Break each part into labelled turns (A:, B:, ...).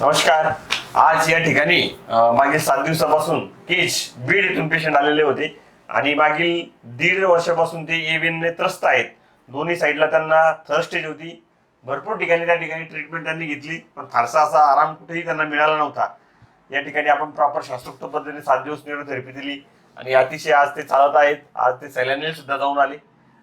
A: नमस्कार. आज या ठिकाणी मागील सात दिवसापासून केज बीड येथून पेशंट आलेले होते. आणि मागील दीड वर्षापासून ते एव्हिनने त्रस्त आहेत. दोन्ही साईडला त्यांना थर्ड स्टेज होती. भरपूर ठिकाणी त्या ठिकाणी ट्रीटमेंट त्यांनी घेतली. पण फारसा असा आराम कुठेही त्यांना मिळाला नव्हता. या ठिकाणी आपण प्रॉपर शास्त्रोक्त पद्धतीने सात दिवस न्यूरोथेरपी दिली. आणि अतिशय आज ते चालत आहेत. आज ते सैलानियल सुद्धा जाऊन आले.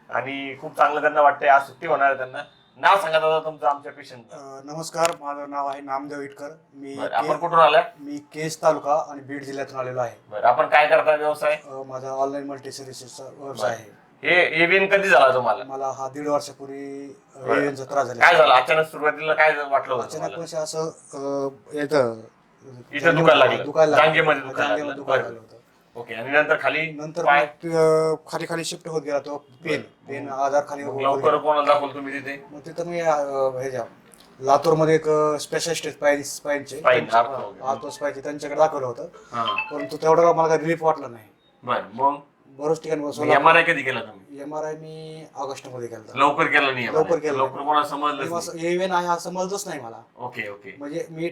A: आणि खूप चांगलं त्यांना वाटतंय. आज सुट्टी होणार आहे त्यांना. नाव सांगा दादा तुमचं आमच्या पेशंट
B: अ, नमस्कार माझं नाव आहे नामदेव इटकर. मी
A: आपण
B: के-
A: कुठून आलाय?
B: मी केस तालुका आणि बीड जिल्ह्यातून आलेलो आहे.
A: बरं आपण काय करता व्यवसाय?
B: अ, माझा ऑनलाईन मल्टी सर्व्हिसेसचा व्यवसाय आहे.
A: हे एव्हिन कधी झाला तुम्हाला?
B: मला हा दीड वर्षापूर्वी
A: बरं.
B: त्रास झाला
A: काय झालं? अचानक सुरुवातीला काय वाटलं होतं
B: अचानक
A: तुम्हाला?
B: म्हणजे असं अ, येतं
A: इथं दुखायला लागलं. जांघेमध्ये दुखायला
B: जांघेमध्ये
A: लागलं.
B: दुखायला
A: बरं.
B: लागलं होतं.
A: ओके आणि नंतर खाली
B: नंतर
A: पाय?
B: मग, अ, खाली खाली शिफ्ट होत गेला तो पेन पेन आजार खाली होत
A: लवकर
B: गेला.
A: कोणाला दाखवलं तुम्ही तिथे?
B: मग तिथं मी अ, ह्याच्या लातूरमध्ये एक स्पेशलिस्ट स्पाईन स्पाईनचे
A: Spine,
B: स्पाईनचे त्यांच्याकडे दाखवलं होतं.
A: हा.
B: परंतु तेवढं मला काही रिलीफ वाटलं नाही.
A: बर मग?
B: बरोच ठिकाणी
A: एम आर आय कधी केला तुम्ही?
B: एम आर आय मी ऑगस्टमध्ये केला
A: लवकर केला नाही MRI?
B: लवकर केला.
A: लवकर कोणाला समजलं
B: इव्हेन आहे हा समजलंच नाही मला.
A: Okay okay.
B: म्हणजे मी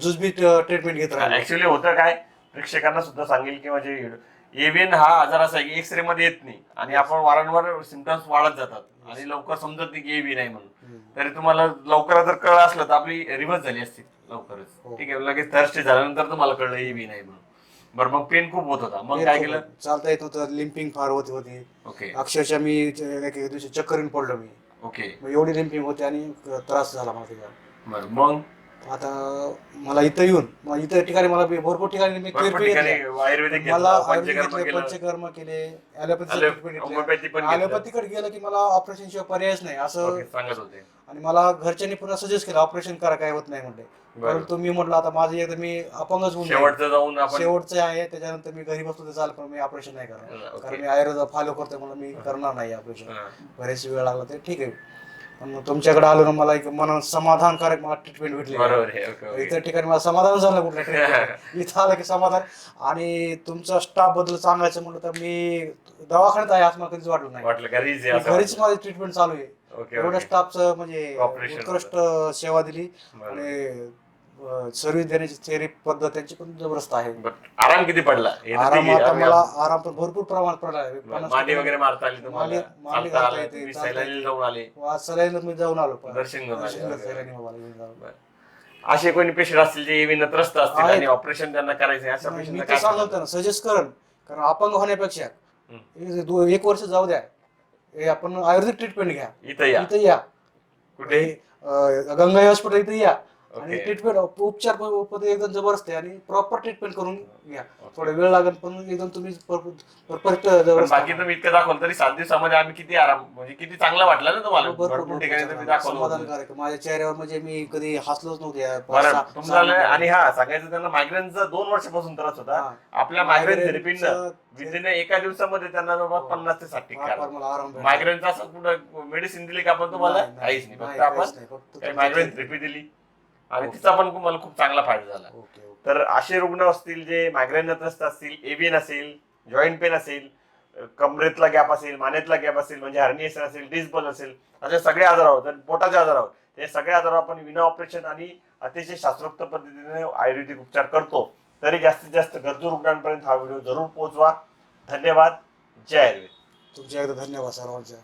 B: जुजबी ट्रीटमेंट घेत राहिलो
A: ऍक्च्युली होतं काय? प्रेक्षकांना सुद्धा सांगेल की म्हणजे एव्हियन हा आजार असा आहे की एक्सरे मध्ये येत नाही. आणि आपण वारंवार सिमटम्स वाढत जातात. आणि लवकर समजत नाही की एव्हियन आहे म्हणून. तरी तुम्हाला लवकरात जर कळ असलं तर आपली रिव्हर्स झाली असती लवकरच.
B: हो.
A: ठीक आहे लगेच थर्स्टे झाल्यानंतर तुम्हाला कळलं एव्ही नाही म्हणून. बरं मग पेन खूप होत होता. मग काय केलं?
B: चालता येत नव्हतं लिम्पिंग फार होती होती.
A: ओके
B: अक्षरशः मी एक दिवशी चक्कर येऊन पडलो मी.
A: ओके
B: मग एवढी लिम्पिंग होती आणि त्रास झाला मला त्याचा
A: बरं मग?
B: आता मला इथं येऊन मग इथं ठिकाणी मला बी- भरपूर ठिकाणी मी
A: भरपूर
B: therapy
A: ठिकाणी
B: घेतल्या.
A: आयुर्वेदिक
B: मला
A: घेतलं,
B: आयुर्वेदिक
A: पंचकर्म
B: घेतले
A: केलं
B: पंचकर्म केले ॲलोपॅथी
A: Allo-
B: ट्रीटमेंट
A: homeopathy पण
B: घेतली
A: घेतलं.
B: ॲलोपॅथीकडे गेलं की मला ऑपरेशन शिवाय पर्यायच नाही असं
A: ओके, सांगत होते
B: आणि मला घरच्यांनी पुन्हा सजेस्ट केलं ऑपरेशन करा काय होत नाही म्हणले. परंतु मी म्हटलं आता माझं एकदा मी अपंगच होऊन जाईन.
A: शेवटचं जाऊन आपण
B: शेवटचं आहे त्याच्यानंतर मी घरी बसलो तर चालेल पण मी ऑपरेशन नाही करणार
A: ओके.
B: कारण मी आयुर्वेद फॉलो करतोय म्हणून मी करणार नाही ऑपरेशन
A: हा.
B: बरेच वेळ लागला ते ठीक आहे पण मग तुमच्याकडे आलो ना मला एक मन समाधानकारक मला ट्रीटमेंट भेटली.
A: बरोबर आहे ओके ओके.
B: इतर ठिकाणी मला समाधान झालं कुठल्या treatment. इथं आलं की समाधान. आणि तुमच्या स्टाफबद्दल सांगायचं म्हटलं तर मी दवाखान्यात आहे असं मला कधीच वाटलं नाही.
A: वाटलं घरीच आहे असं.
B: घरीच माझी ट्रीटमेंट चालू आहे.
A: ओके
B: एवढ्या
A: ओके
B: स्टाफचं म्हणजे
A: Operation.
B: उत्कृष्ट सेवा दिली.
A: बरोबर.
B: आणि सर्व्हिस देण्याची थेरी पद्धत त्यांची पण जबरदस्त आहे.
A: आराम किती पडला? तर
B: आराम. आता मला आराम पण भरपूर प्रमाणात पडला आहे. पन्नास
A: मांडी
B: टक्के.
A: वगैरे मारता आली तुम्हाला?
B: मांडी- मांडी
A: चालता
B: घालता
A: आलं,
B: येते,
A: तुम्ही
B: चालता
A: सैलानीला जाऊन आले.
B: आज सलाईनला मी जाऊन आलो.
A: दर्शन घेऊन. असे कोणी पेशंट असतील जे एव्हिन त्रस्त असतील. आणि ऑपरेशन त्यांना करायचं अशा
B: तर
A: काय
B: सांगतो ना सजेस्ट करण. कारण अपंग होण्यापेक्षा. एक वर्ष जाऊ द्या. हे आपण आयुर्वेदिक ट्रीटमेंट घ्या.
A: इथं या.
B: इथं या.
A: कुठे?
B: गंगाई हॉस्पिटल इथं या. आणि. ट्रीटमेंट उपचार पद्धती एकदम जबरदस्त आहे आणि प्रॉपर ट्रीटमेंट करून घ्या थोडा वेळ लागेल पण एकदम तुम्ही परफेक्ट जबरदस्त
A: बाकी तुम्ही इतकं दाखवलं तरी सात दिवसामध्ये आम्ही किती आराम म्हणजे किती चांगला वाटलं ना तुम्हाला
B: भरपूर-
A: ठिकाणी.
B: समाधानकारक माझ्या चेहऱ्यावर म्हणजे मी कधी हसलोच नव्हते
A: आणि हा सांगायचं त्यांना मायग्रेनचा दोन वर्षापासून त्रास होता. आपल्या मायग्रेन थेरपीनं विदिन एका दिवसामध्ये त्यांना जवळपास
B: हो.
A: पन्नास ते साठ टक्के. मायग्रेनचा असं कुठं मेडिसिन दिली का आपण तुम्हाला काहीच नाही फक्त आपण मायग्रेन थेरपी दिली आणि. तिचा पण तुम्हाला खूप चांगला फायदा झाला. तर असे रुग्ण असतील जे मायग्रेन त्रस्त असतील एव्हियन असेल जॉईंट पेन असेल कमरेतला गॅप असेल मानेतला गॅप असेल म्हणजे हर्निएशन असेल डिस्बल असेल असे सगळे आजार आहोत. तर पोटाचे आजार आहोत. हे सगळे आजार आपण विना ऑपरेशन आणि अतिशय शास्त्रोक्त पद्धतीने आयुर्वेदिक उपचार करतो. तरी जास्तीत जास्त गरजू रुग्णांपर्यंत हा व्हिडिओ जरूर पोहोचवा. धन्यवाद. जय आयुर्वेद.
B: तुमच्या एकदा धन्यवाद सर्वांच्या